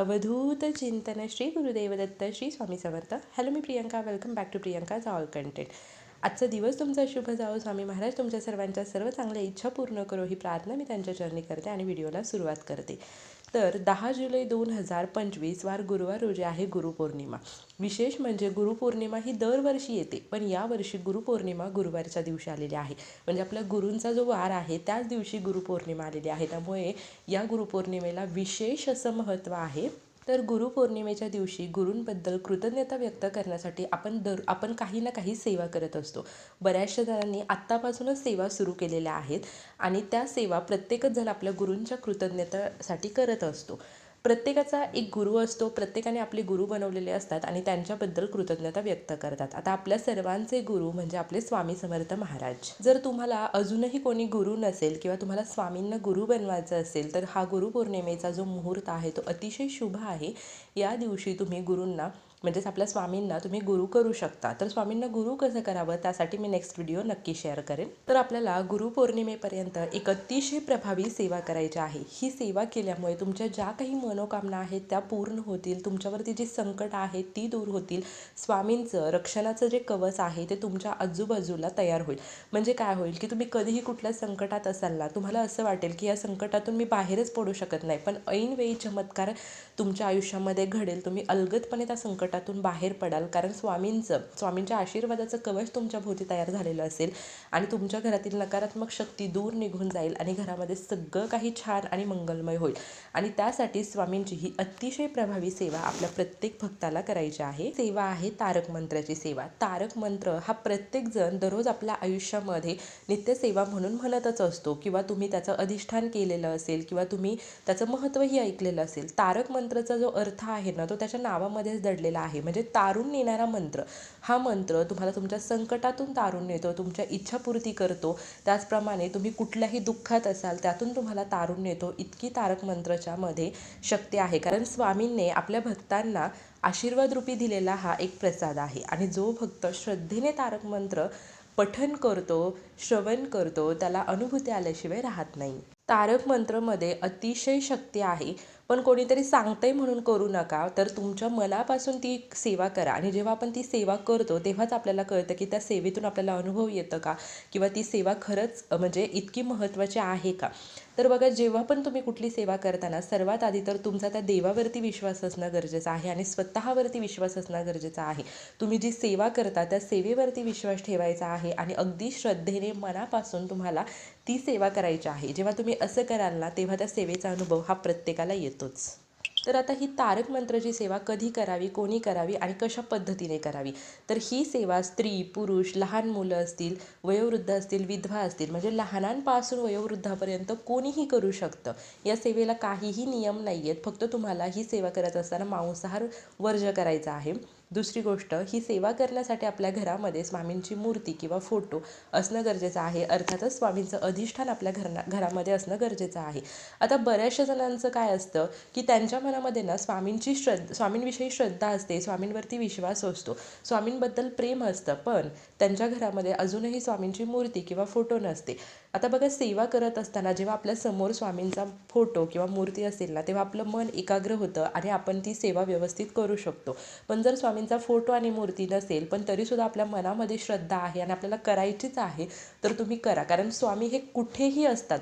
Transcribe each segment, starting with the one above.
अवधूत चिंतन Shri Gurudev Datta Shri Swami Samarth. Hello me Priyanka welcome back to Priyanka's all content आजचा दिवस तुमचा शुभ जाओ स्वामी महाराज तुमच्या सर्वांच्या सर्व चांगल्या इच्छा पूर्ण करो. ही प्रार्थना मी त्यांच्या चरणी करते आणि व्हिडिओला सुरुवात करते. तर दहा जुलै दोन हजार पंचवीस वार गुरुवार रोजी आहे गुरुपौर्णिमा. विशेष म्हणजे गुरुपौर्णिमा ही दरवर्षी येते पण यावर्षी गुरुपौर्णिमा गुरुवारच्या दिवशी आलेली आहे. म्हणजे आपल्या गुरूंचा जो वार आहे त्याच दिवशी गुरुपौर्णिमा आलेली आहे. त्यामुळे या गुरुपौर्णिमेला विशेष असं महत्त्व आहे. तर गुरुपौर्णिमेच्या दिवशी गुरूंबद्दल कृतज्ञता व्यक्त करण्यासाठी आपण दर आपण काही ना काही सेवा करत असतो. बऱ्याचशा जणांनी आत्तापासूनच सेवा सुरू केलेल्या आहेत आणि त्या सेवा प्रत्येकच जण आपल्या गुरूंच्या कृतज्ञतेसाठी करत असतो. प्रत्येकाचा एक गुरु असतो प्रत्येकाने आपले गुरु बनवलेले असतात आणि त्यांच्याबद्दल कृतज्ञता व्यक्त करतात. आता आपल्या सर्वांचे गुरु म्हणजे आपले स्वामी समर्थ महाराज. जर तुम्हाला अजूनही कोणी गुरु नसेल किंवा तुम्हाला स्वामींना गुरु बनवायचं असेल तर हा गुरुपौर्णिमेचा जो मुहूर्त आहे तो अतिशय शुभ आहे. या दिवशी तुम्ही गुरूंना म्हणजेच आपल्या स्वामींना तुम्ही गुरु करू शकता. तर स्वामींना गुरु कसं करावं? त्यासाठी मी नेक्स्ट व्हिडिओ नक्की शेअर करेन. तर आपल्याला गुरुपौर्णिमेपर्यंत एक अतिशय प्रभावी सेवा करायची आहे. ही सेवा केल्यामुळे तुमच्या ज्या काही मनोकामना आहेत त्या पूर्ण होतील. तुमच्यावरती जी संकट आहेत ती दूर होतील. स्वामींचं रक्षणाचं जे कवच आहे ते तुमच्या आजूबाजूला तयार होईल. म्हणजे काय होईल की तुम्ही कधीही कुठल्या संकटात असाल ना तुम्हाला असं वाटेल की या संकटातून मी बाहेरच पडू शकत नाही. पण ऐनवेळी चमत्कार तुमच्या आयुष्यामध्ये घडेल. तुम्ही अलगदपणे त्या संकट संकटातून बाहेर पडाल. कारण स्वामींचं स्वामींच्या आशीर्वादाचं कवच तुमच्या भोवती तयार झालेलं असेल आणि तुमच्या घरातील नकारात्मक शक्ती दूर निघून जाईल आणि घरामध्ये सगळं काही छान आणि मंगलमय होईल. आणि त्यासाठी स्वामींची ही अतिशय प्रभावी सेवा आपल्या प्रत्येक भक्ताला करायची आहे. सेवा आहे तारक मंत्राची सेवा. तारक मंत्र हा प्रत्येक जण दररोज आपल्या आयुष्यामध्ये नित्यसेवा म्हणून म्हणतच असतो. किंवा तुम्ही त्याचं अधिष्ठान केलेलं असेल किंवा तुम्ही त्याचं महत्त्वही ऐकलेलं असेल. तारक मंत्रचा जो अर्थ आहे ना तो त्याच्या नावामध्येच दडलेला आहे. म्हणजे तारून नेणारा मंत्र. हा मंत्र तुम्हाला तुमच्या संकटातून तारून नेतो तुमच्या इच्छापूर्ती करतो. त्याचप्रमाणे तुम्ही कुठल्याही दुःखात असाल त्यातून तुम्हाला तारून नेतो. इतकी तारक मंत्राच्या मध्ये शक्ती आहे. कारण स्वामींनी आपल्या भक्तांना आशीर्वाद रूपी दिलेला हा एक प्रसाद आहे. आणि जो भक्त श्रद्धेने तारक मंत्र पठन करतो श्रवण करतो त्याला अनुभूती आल्याशिवाय राहत नाही. तारक मंत्रमध्ये अतिशय शक्ती आहे. पण कोणीतरी सांगतंय म्हणून करू नका. तर तुमच्या मनापासून ती सेवा करा. आणि जेव्हा आपण ती सेवा करतो तेव्हाच आपल्याला कळतं की त्या सेवेतून आपल्याला अनुभव येतं का? किंवा ती सेवा खरंच म्हणजे इतकी महत्त्वाची आहे का? तर बघा जेव्हा पण तुम्ही कुठली सेवा करताना सर्वात आधी तर तुमचा त्या देवावरती विश्वास असणं गरजेचं आहे आणि स्वतःवरती विश्वास असणं गरजेचं आहे. तुम्ही जी सेवा करता त्या सेवेवरती विश्वास ठेवायचा आहे आणि अगदी श्रद्धेने मनापासून तुम्हाला ती सेवा करायची आहे. जेव्हा तुम्ही असं कराल ना तेव्हा त्या सेवेचा अनुभव हा प्रत्येकाला येतो. येतोच तर आता ही तारक मंत्राची सेवा कधी करावी कोणी करावी आणि कशा पद्धतीने करावी? तर ही सेवा स्त्री पुरुष लहान मुलं असतील वयोवृद्ध असतील विधवा असतील म्हणजे लहानांपासून वयोवृद्धापर्यंत कोणीही करू शकतं. या सेवेला काहीही नियम नाही आहेत फक्त तुम्हाला ही सेवा करत असताना मांसाहार वर्ज करायचा आहे. दुसरी गोष्ट ही सेवा करण्यासाठी आपल्या घरामध्ये स्वामींची मूर्ती किंवा फोटो असणं गरजेचं आहे. अर्थातच स्वामींचं अधिष्ठान आपल्या घरना घरामध्ये असणं गरजेचं आहे. आता बऱ्याचशा जणांचं काय असतं की त्यांच्या मनामध्ये ना स्वामींची श्रद्धा स्वामींविषयी श्रद्धा असते स्वामींवरती विश्वास असतो स्वामींबद्दल प्रेम असतं पण त्यांच्या घरामध्ये अजूनही स्वामींची मूर्ती किंवा फोटो नसते. आता बघा सेवा करत असताना जेव्हा आपल्यासमोर स्वामींचा फोटो किंवा मूर्ती असेल ना तेव्हा आपलं मन एकाग्र होतं आणि आपण ती सेवा व्यवस्थित करू शकतो. पण जर स्वामींचा फोटो आणि मूर्ती नसेल पण तरीसुद्धा आपल्या मनामध्ये श्रद्धा आहे आणि आपल्याला करायचीच आहे तर तुम्ही करा. कारण स्वामी हे कुठेही असतात.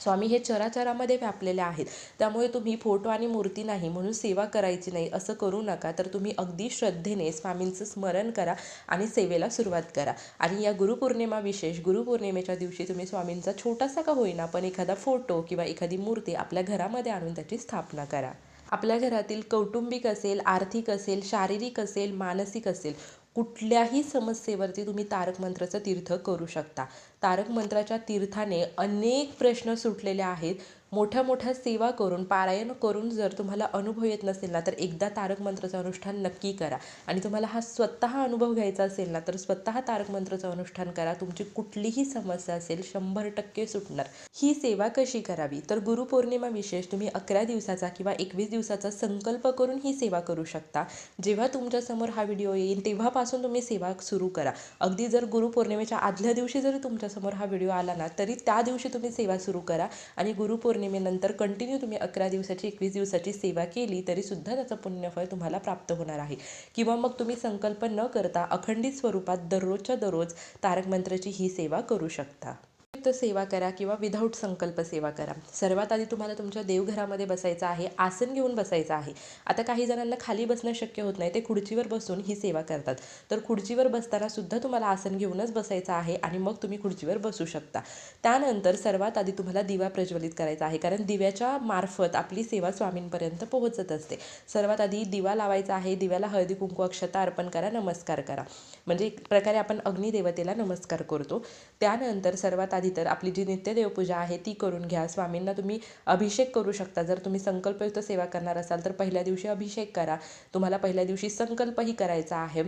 स्वामी हे चराचरामध्ये व्यापलेले आहेत. त्यामुळे तुम्ही फोटो आणि मूर्ती नाही म्हणून सेवा करायची नाही असं करू नका. तर तुम्ही अगदी श्रद्धेने स्वामींचं स्मरण करा आणि सेवेला सुरुवात करा. आणि या गुरुपौर्णिमा विशेष गुरुपौर्णिमेच्या दिवशी तुम्ही स्वामींचा छोटासा का होईना पण एखादा फोटो किंवा एखादी मूर्ती आपल्या घरामध्ये आणून त्याची स्थापना करा. आपल्या घरातील कौटुंबिक असेल आर्थिक असेल शारीरिक असेल मानसिक असेल कुठल्याही समस्येवरती तुम्ही तारक मंत्राचं तीर्थ करू शकता. तारक मंत्राच्या तीर्थाने अनेक प्रश्न सुटलेले आहेत. मोठ्या मोठ्या सेवा करून पारायण करून जर तुम्हाला अनुभव येत नसेल ना तर एकदा तारक मंत्राचं अनुष्ठान नक्की करा. आणि तुम्हाला हा स्वतः अनुभव घ्यायचा असेल ना तर स्वतः तारक मंत्राचं अनुष्ठान करा. तुमची कुठलीही समस्या असेल शंभर टक्के सुटणार. ही सेवा कशी करावी? तर गुरुपौर्णिमा विशेष तुम्ही अकरा दिवसाचा किंवा एकवीस दिवसाचा संकल्प करून ही सेवा करू शकता. जेव्हा तुमच्यासमोर हा व्हिडिओ येईल तेव्हापासून तुम्ही सेवा सुरू करा. अगदी जर गुरुपौर्णिमेच्या आदल्या दिवशी जरी तुमच्यासमोर हा व्हिडिओ आला ना तरी त्या दिवशी तुम्ही सेवा सुरू करा. आणि गुरुपौर्णिमा पौर्णिमेनंतर कंटिन्यू तुम्ही अकरा दिवसाची एकवीस दिवसाची सेवा केली तरीसुद्धा त्याचं पुण्यफळ तुम्हाला प्राप्त होणार आहे. किंवा मग तुम्ही संकल्प न करता अखंडित स्वरूपात दररोजच्या दररोज तारक मंत्राची ही सेवा करू शकता. युक्त सेवा करा किंवा विदाऊट संकल्प सेवा करा. सर्वात आधी तुम्हाला तुमच्या देवघरामध्ये बसायचं आहे आसन घेऊन बसायचं आहे. आता काही जणांना खाली बसणं शक्य होत नाही ते खुर्चीवर बसून ही सेवा करतात. तर खुर्चीवर बसताना सुद्धा तुम्हाला आसन घेऊनच बसायचं आहे आणि मग तुम्ही खुर्चीवर बसू शकता. त्यानंतर सर्वात आधी तुम्हाला दिवा प्रज्वलित करायचा आहे कारण दिव्याच्या मार्फत आपली सेवा स्वामींपर्यंत पोहोचत असते. सर्वात आधी दिवा लावायचा आहे दिव्याला हळदी कुंकू अक्षता अर्पण करा नमस्कार करा. म्हणजे एक प्रकारे आपण अग्निदेवतेला नमस्कार करतो. त्यानंतर सर्वात आधी तर आपली जी नित्यदेवपूजा आहे ती करून घ्या. स्वामींना तुम्ही अभिषेक करू शकता. जर तुम्ही संकल्पयुक्त सेवा करणार असाल तर पहिल्या दिवशी अभिषेक करा. तुम्हाला पहिल्या दिवशी संकल्पही करायचा आहे.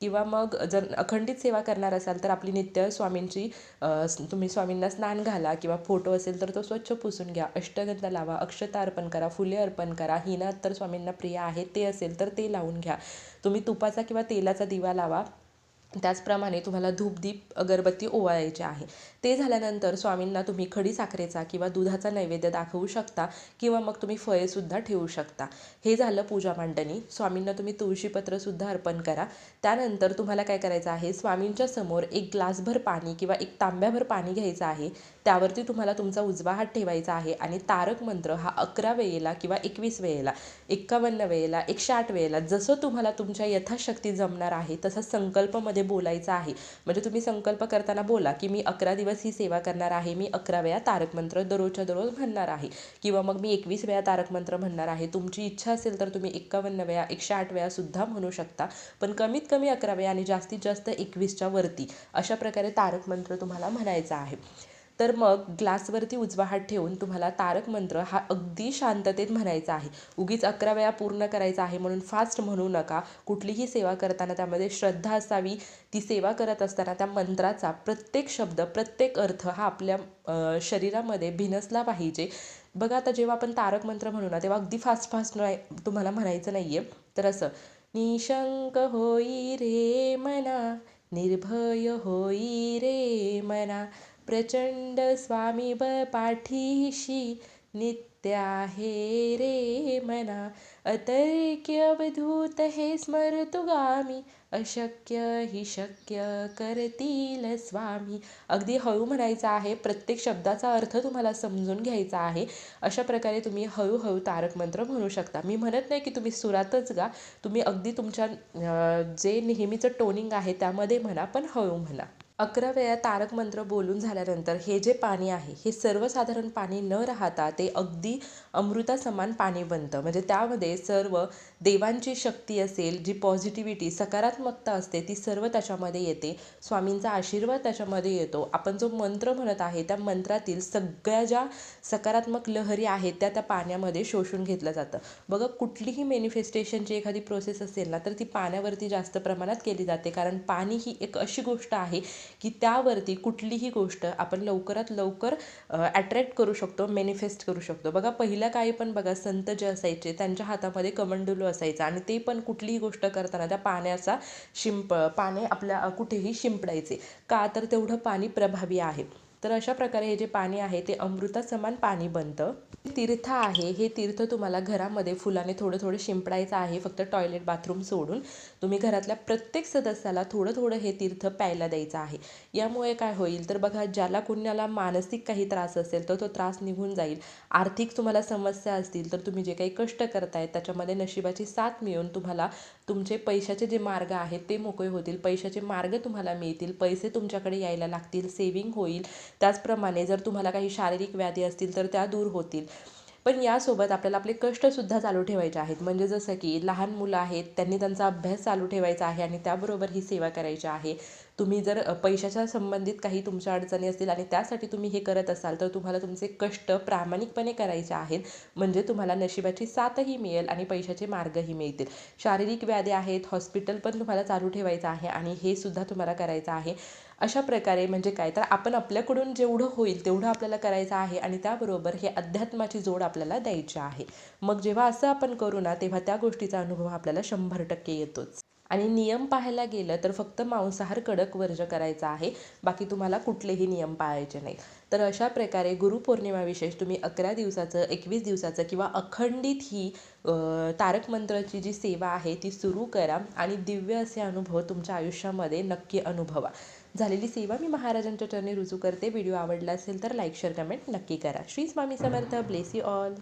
किंवा मग जर अखंडित सेवा करणार असाल तर आपली नित्य स्वामींची तुम्ही स्वामींना स्नान घाला किंवा फोटो असेल तर तो स्वच्छ पुसून घ्या. अष्टगंध लावा अक्षता अर्पण करा फुले अर्पण करा. हिना तर स्वामींना प्रिय आहे ते असेल तर ते लावून घ्या. तुम्ही तुपाचा किंवा तेलाचा दिवा लावा. त्याचप्रमाणे तुम्हाला धूपदीप अगरबत्ती ओवाळायची आहे. ते झाल्यानंतर स्वामींना तुम्ही खडी साखरेचा किंवा दुधाचा नैवेद्य दाखवू शकता किंवा मग तुम्ही फळेसुद्धा ठेवू शकता. हे झालं पूजा मांडणी. स्वामींना तुम्ही तुळशीपत्रसुद्धा अर्पण करा. त्यानंतर तुम्हाला काय करायचं आहे? स्वामींच्या समोर एक ग्लासभर पाणी किंवा एक तांब्याभर पाणी घ्यायचं आहे. त्यावरती तुम्हाला तुमचा उजवा हात ठेवायचा आहे आणि तारक मंत्र हा अकरा वेळेला किंवा एकवीस वेळेला एक्कावन्न वेळेला एकशे आठ वेळेला जसं तुम्हाला तुमच्या यथाशक्ती जमणार आहे तसं संकल्पमध्ये बोलायचं आहे. म्हणजे तुम्ही संकल्प करताना बोला की मी अकरा दिवस ही सेवा करणार आहे मी अकरा वेळा तारक मंत्र दररोजच्या दररोज म्हणणार आहे. किंवा मग मी एकवीस वेळा तारक मंत्र म्हणणार आहे. तुमची इच्छा असेल तर तुम्ही एक्कावन्न वेळा एकशे आठ वेळा सुद्धा म्हणू शकता. पण कमीत कमी अकरा वेळा आणि जास्तीत जास्त एकवीसच्या वरती अशा प्रकारे तारक मंत्र तुम्हाला म्हणायचा आहे. तर मग ग्लासवरती उजवा हात ठेवून तुम्हाला तारक मंत्र हा अगदी शांततेत म्हणायचा आहे. उगीच अकरा वेळा पूर्ण करायचा आहे म्हणून फास्ट म्हणू नका. कुठलीही सेवा करताना त्यामध्ये श्रद्धा असावी. ती सेवा करत असताना त्या मंत्राचा प्रत्येक शब्द प्रत्येक अर्थ हा आपल्या शरीरामध्ये भिनसला पाहिजे. बघा आता जेव्हा आपण तारक मंत्र म्हणू ना तेव्हा अगदी फास्ट फास्ट नाही तुम्हाला म्हणायचं नाही आहे तर असं निशंक होई रे मना निर्भय होई रे मना प्रचंड स्वामी ब पाठीशी नित्य आहे रे मना. अतर्क्य अवधूत हे स्मरतुगामी. अशक्य ही शक्य करतील स्वामी. अगदी हळू म्हणायचं आहे प्रत्येक शब्दाचा अर्थ तुम्हाला समजून घ्यायचा आहे. अशा प्रकारे तुम्ही हळूहळू तारक मंत्र म्हणू शकता. मी म्हणत नाही की तुम्ही सुरातच गा तुम्ही अगदी तुमच्या जे नेहमीचं टोनिंग आहे त्यामध्ये म्हणा पण हळू म्हणा. अकरा वेळा तारक मंत्र बोलून झाल्यानंतर हे जे पाणी आहे हे सर्वसाधारण पाणी न राहता ते अगदी अमृतासमान पाणी बनतं. म्हणजे त्यामध्ये सर्व देवांची शक्ती असेल जी पॉझिटिव्हिटी सकारात्मकता असते ती सर्व त्याच्यामध्ये येते. स्वामींचा आशीर्वाद त्याच्यामध्ये येतो. आपण जो मंत्र म्हणत आहे त्या मंत्रातील सगळ्या ज्या सकारात्मक लहरी आहेत त्या त्या पाण्यामध्ये शोषून घेतलं जातं. बघा कुठलीही मॅनिफेस्टेशनची एखादी प्रोसेस असेल ना तर ती पाण्यावरती जास्त प्रमाणात केली जाते. कारण पाणी ही एक अशी गोष्ट आहे की त्यावरती कुठलीही गोष्ट आपण लवकरात लवकर अट्रॅक्ट करू शकतो मॅनिफेस्ट करू शकतो. बघा पहिल्या काळी पण बघा संत जे असायचे त्यांच्या हातामध्ये कमंडलू असायचा आणि ते पण कुठलीही गोष्ट करताना त्या पाण्याचा शिंप पाणी आपल्या कुठेही शिंपडायचे. का तर तेवढं पाणी प्रभावी आहे. तर अशा प्रकारे हे जे पाणी आहे ते अमृतासमान पाणी बनतं. तीर्थ आहे हे तीर्थ तुम्हाला घरामध्ये फुलाने थोडं थोडं शिंपडायचं आहे फक्त टॉयलेट बाथरूम सोडून. तुम्ही घरातल्या प्रत्येक सदस्याला थोडं थोडं हे तीर्थ प्यायला द्यायचं आहे. यामुळे काय होईल तर बघा ज्याला कुणाला मानसिक काही त्रास असेल तर तो त्रास निघून जाईल. आर्थिक तुम्हाला समस्या असतील तर तुम्ही जे काही कष्ट करताय त्याच्यामध्ये नशिबाची साथ मिळून तुम्हाला तुमचे पैशाचे जे मार्ग आहेत ते मोकळे होतील पैशाचे मार्ग तुम्हाला मिळतील पैसे तुमच्याकडे यायला लागतील सेविंग होईल. त्याचप्रमाणे जर तुम्हाला काही शारीरिक व्याधी असतील तर त्या दूर होतील. पण यासोबत आपल्याला आपले कष्टसुद्धा चालू ठेवायचे आहेत. म्हणजे जसं की लहान मुलं आहेत त्यांनी त्यांचा अभ्यास चालू ठेवायचा आहे आणि त्याबरोबर ही सेवा करायची आहे. तुम्ही जर पैशाच्या संबंधित काही तुमच्या अडचणी असतील आणि त्यासाठी तुम्ही हे करत असाल तर तुम्हाला तुमचे कष्ट प्रामाणिकपणे करायचे आहेत. म्हणजे तुम्हाला नशिबाची साथही मिळेल आणि पैशाचे मार्गही मिळतील. शारीरिक व्याधी आहेत हॉस्पिटल पण तुम्हाला चालू ठेवायचं आहे आणि हे सुद्धा तुम्हाला करायचं आहे. अशा प्रकारे म्हणजे काय तर आपण आपल्याकडून जेवढं होईल तेवढं आपल्याला करायचं आहे आणि त्याबरोबर हे अध्यात्माची जोड आपल्याला द्यायची आहे. मग जेव्हा असं आपण करू ना तेव्हा त्या गोष्टीचा अनुभव आपल्याला शंभर टक्के येतोच. आणि नियम पाहायला गेलं तर फक्त मांसाहार कडक वर्ज करायचा आहे. बाकी तुम्हाला कुठलेही नियम पाळायचे नाहीत. तर अशा प्रकारे गुरुपौर्णिमाविशेष तुम्ही अकरा दिवसाचं एकवीस दिवसाचं किंवा अखंडित ही तारक मंत्राची जी सेवा आहे ती सुरू करा आणि दिव्य असे अनुभव तुमच्या आयुष्यामध्ये नक्की अनुभवा. झालेली सेवा मी महाराजांच्या चरणी रुजू करते. व्हिडिओ आवडला असेल तर लाईक शेअर कमेंट नक्की करा. Shri Swami Samarth. Bless you all.